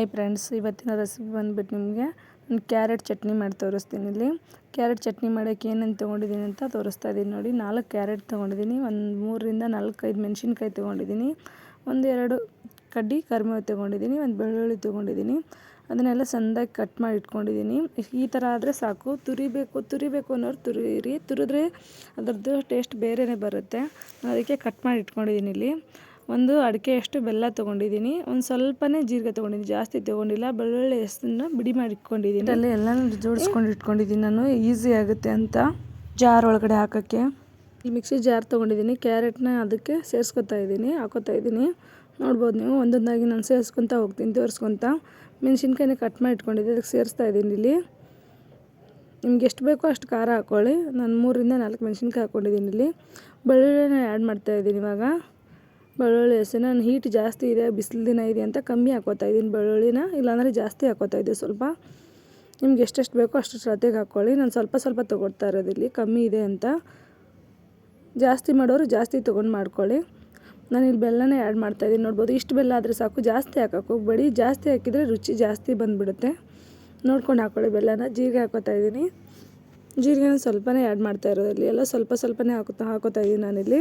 Hi friends, ಇವತ್ತಿನ recipe ಬಂದುಬಿಟ್ಟು ನಿಮಗೆ ನಾನು ಕ್ಯಾರೆಟ್ ಚಟ್ನಿ ಮಾಡಿ ತೋರಿಸ್ತೀನಿ ಇಲ್ಲಿ. ಕ್ಯಾರೆಟ್ ಚಟ್ನಿ ಮಾಡೋಕ್ಕೆ ಏನೇನು ತೊಗೊಂಡಿದ್ದೀನಿ ಅಂತ ತೋರಿಸ್ತಾ ಇದ್ದೀನಿ ನೋಡಿ. ನಾಲ್ಕು ಕ್ಯಾರೆಟ್ ತೊಗೊಂಡಿದ್ದೀನಿ, ಒಂದು ಮೂರರಿಂದ ನಾಲ್ಕೈದು ಮೆಣಸಿನ್ಕಾಯಿ ತೊಗೊಂಡಿದ್ದೀನಿ, ಒಂದು ಎರಡು ಕಡ್ಡಿ ಕರಿಬೇವು ತೊಗೊಂಡಿದ್ದೀನಿ, ಒಂದು ಬೆಳ್ಳುಳ್ಳಿ ತೊಗೊಂಡಿದ್ದೀನಿ, ಅದನ್ನೆಲ್ಲ ಸಂದಾಗಿ ಕಟ್ ಮಾಡಿ ಇಟ್ಕೊಂಡಿದ್ದೀನಿ. ಈ ಥರ ಆದರೆ ಸಾಕು. ತುರಿಬೇಕು ತುರಿಬೇಕು ಅನ್ನೋರು ತುರಿರಿ ತುರಿದ್ರೆ ಅದರದ್ದು ಟೇಸ್ಟ್ ಬೇರೆಯೇ ಬರುತ್ತೆ. ಅದಕ್ಕೆ ಕಟ್ ಮಾಡಿ ಇಟ್ಕೊಂಡಿದ್ದೀನಿ ಇಲ್ಲಿ. ಒಂದು ಅಡಿಕೆಯಷ್ಟು ಬೆಲ್ಲ ತೊಗೊಂಡಿದ್ದೀನಿ. ಒಂದು ಸ್ವಲ್ಪನೇ ಜೀರಿಗೆ ತೊಗೊಂಡಿದ್ದೀನಿ. ಜಾಸ್ತಿ ತೊಗೊಂಡಿಲ್ಲ. ಬೆಳ್ಳುಳ್ಳಿ ಹೆಸರನ್ನ ಬಿಡಿ ಮಾಡಿ ಇಟ್ಕೊಂಡಿದ್ದೀನಿ. ಅಲ್ಲಿ ಎಲ್ಲನೂ ಜೋಡಿಸ್ಕೊಂಡು ಇಟ್ಕೊಂಡಿದ್ದೀನಿ ನಾನು. ಈಸಿ ಆಗುತ್ತೆ ಅಂತ ಜಾರ್ ಒಳಗಡೆ ಹಾಕೋಕ್ಕೆ. ಈ ಮಿಕ್ಸಿ ಜಾರ್ ತೊಗೊಂಡಿದ್ದೀನಿ. ಕ್ಯಾರೆಟ್ನ ಅದಕ್ಕೆ ಸೇರಿಸ್ಕೊತಾ ಇದ್ದೀನಿ. ಹಾಕೋತಾ ಇದ್ದೀನಿ. ನೋಡ್ಬೋದು ನೀವು. ಒಂದೊಂದಾಗಿ ನಾನು ಸೇರಿಸ್ಕೊತಾ ಹೋಗ್ತೀನಿ ತೋರಿಸ್ಕೊತ. ಮೆಣಸಿನ್ಕಾಯಿನ ಕಟ್ ಮಾಡಿ ಇಟ್ಕೊಂಡಿದ್ದೆ. ಅದಕ್ಕೆ ಸೇರಿಸ್ತಾ ಇದ್ದೀನಿ ಇಲ್ಲಿ. ನಿಮ್ಗೆ ಎಷ್ಟು ಬೇಕೋ ಅಷ್ಟು ಖಾರ ಹಾಕ್ಕೊಳ್ಳಿ ನಾನು ಮೂರಿಂದ ನಾಲ್ಕು ಮೆಣಸಿನ್ಕಾಯಿ ಹಾಕ್ಕೊಂಡಿದ್ದೀನಿ ಇಲ್ಲಿ. ಬೆಳ್ಳುಳ್ಳಿನ ಆ್ಯಡ್ ಮಾಡ್ತಾಯಿದ್ದೀನಿ ಇವಾಗ. ಬೆಳ್ಳುಳ್ಳಿ ಹಸಿನ ಹೀಟ್ ಜಾಸ್ತಿ ಇದೆ, ಬಿಸಿಲು ದಿನ ಇದೆ ಅಂತ ಕಮ್ಮಿ ಹಾಕೋತಾ ಇದ್ದೀನಿ ಬೆಳ್ಳುಳ್ಳಿನ. ಇಲ್ಲಾಂದರೆ ಜಾಸ್ತಿ ಹಾಕೋತಾ ಇದ್ದೆ ಸ್ವಲ್ಪ. ನಿಮ್ಗೆ ಎಷ್ಟೆಷ್ಟು ಬೇಕೋ ಅಷ್ಟು ಶ್ರದ್ಧೆಗೆ ಹಾಕ್ಕೊಳ್ಳಿ ನಾನು ಸ್ವಲ್ಪ ಸ್ವಲ್ಪ ತೊಗೊಳ್ತಾ ಇರೋದಿಲ್ಲಿ ಕಮ್ಮಿ ಇದೆ ಅಂತ. ಜಾಸ್ತಿ ಮಾಡೋರು ಜಾಸ್ತಿ ತೊಗೊಂಡು ಮಾಡ್ಕೊಳ್ಳಿ. ನಾನು ಇಲ್ಲಿ ಬೆಲ್ಲನೇ ಆ್ಯಡ್ ಮಾಡ್ತಾಯಿದ್ದೀನಿ ನೋಡ್ಬೋದು ಇಷ್ಟು ಬೆಲ್ಲ ಆದರೆ ಸಾಕು. ಜಾಸ್ತಿ ಹಾಕೋಕೆ ಹೋಗ್ಬೇಡಿ. ಜಾಸ್ತಿ ಹಾಕಿದರೆ ರುಚಿ ಜಾಸ್ತಿ ಬಂದುಬಿಡುತ್ತೆ. ನೋಡ್ಕೊಂಡು ಹಾಕ್ಕೊಳ್ಳಿ ಬೆಲ್ಲನ. ಜೀರಿಗೆ ಹಾಕೋತಾ ಇದ್ದೀನಿ. ಜೀರಿಗೆನ ಸ್ವಲ್ಪನೇ ಆ್ಯಡ್ ಮಾಡ್ತಾ ಇರೋದಲ್ಲಿ ಎಲ್ಲ ಸ್ವಲ್ಪ ಸ್ವಲ್ಪನೇ ಹಾಕೋತಾ ಹಾಕೋತಾ ಇದ್ದೀನಿ ನಾನಿಲ್ಲಿ.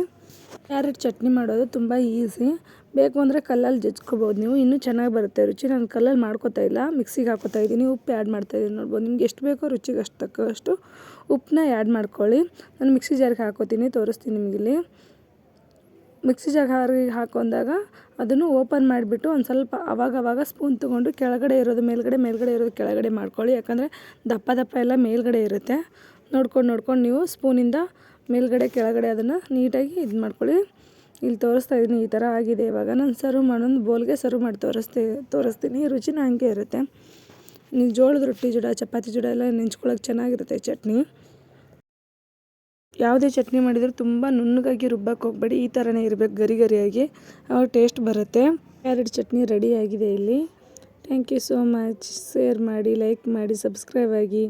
ಕ್ಯಾರೆಟ್ ಚಟ್ನಿ ಮಾಡೋದು ತುಂಬ ಈಸಿ ಬೇಕು ಅಂದರೆ ಕಲ್ಲಲ್ಲಿ ಜಜ್ಕೋಬೋದು ನೀವು. ಇನ್ನೂ ಚೆನ್ನಾಗಿ ಬರುತ್ತೆ ರುಚಿ. ನಾನು ಕಲ್ಲಲ್ಲಿ ಮಾಡ್ಕೋತಾ ಇಲ್ಲ. ಮಿಕ್ಸಿಗೆ ಹಾಕೋತಾ ಇದ್ದೀನಿ ಉಪ್ಪು ಆ್ಯಡ್ ಮಾಡ್ತಾಯಿದ್ದೀನಿ ನೋಡ್ಬೋದು. ನಿಮ್ಗೆ ಎಷ್ಟು ಬೇಕೋ ರುಚಿಗೆ ಅಷ್ಟು ತಕ್ಕಷ್ಟು ಉಪ್ಪನ್ನ ಆ್ಯಡ್ ಮಾಡ್ಕೊಳ್ಳಿ. ನಾನು ಮಿಕ್ಸಿ ಜಾರ್ಗೆ ಹಾಕೋತೀನಿ. ತೋರಿಸ್ತೀನಿ ನಿಮಗಿಲ್ಲಿ ಮಿಕ್ಸಿ ಜಾರ್ಗೆ ಹಾಕೊಂಡಾಗ ಅದನ್ನು ಓಪನ್ ಮಾಡಿಬಿಟ್ಟು ಒಂದು ಸ್ವಲ್ಪ ಅವಾಗ ಅವಾಗ ಸ್ಪೂನ್ ತೊಗೊಂಡು ಕೆಳಗಡೆ ಇರೋದು, ಮೇಲ್ಗಡೆ ಮೇಲ್ಗಡೆ ಇರೋದು ಕೆಳಗಡೆ ಮಾಡ್ಕೊಳ್ಳಿ. ಯಾಕಂದರೆ ದಪ್ಪ ದಪ್ಪ ಎಲ್ಲ ಮೇಲ್ಗಡೆ ಇರುತ್ತೆ. ನೋಡ್ಕೊಂಡು ನೋಡ್ಕೊಂಡು ನೀವು ಸ್ಪೂನಿಂದ ಮೇಲ್ಗಡೆ, ಕೆಳಗಡೆ ಅದನ್ನು ನೀಟಾಗಿ ಇದು ಮಾಡ್ಕೊಳ್ಳಿ. ಇಲ್ಲಿ ತೋರಿಸ್ತಾ ಇದ್ದೀನಿ, ಈ ಥರ ಆಗಿದೆ ಇವಾಗ. ನಾನು ಸರ್ವ್ ಮಾಡೋದು ಬೋಲ್ಗೆ ಸರ್ವ್ ಮಾಡಿ ತೋರಿಸ್ತಿ, ತೋರಿಸ್ತೀನಿ. ರುಚಿನ ಹಂಗೆ ಇರುತ್ತೆ. ನೀವು ಜೋಳದ ರೊಟ್ಟಿ ಜೋಡ, ಚಪಾತಿ ಜೋಡ ಎಲ್ಲ ನೆಂಚ್ಕೊಳ್ಳೋಕೆ ಚೆನ್ನಾಗಿರುತ್ತೆ ಚಟ್ನಿ. ಯಾವುದೇ ಚಟ್ನಿ ಮಾಡಿದರೂ ತುಂಬ ನುಣ್ಣಗಾಗಿ ರುಬ್ಬಕ್ಕೆ ಹೋಗಬೇಡಿ, ಈ ಥರನೇ ಇರಬೇಕು ಗರಿ ಗರಿಯಾಗಿ. ಅವಾಗ ಟೇಸ್ಟ್ ಬರುತ್ತೆ. ಕ್ಯಾರೆಟ್ ಚಟ್ನಿ ರೆಡಿ ಆಗಿದೆ ಇಲ್ಲಿ. Thank you so much share ಮಾಡಿ ಲೈಕ್ ಮಾಡಿ ಸಬ್ಸ್ಕ್ರೈಬ್ ಆಗಿ.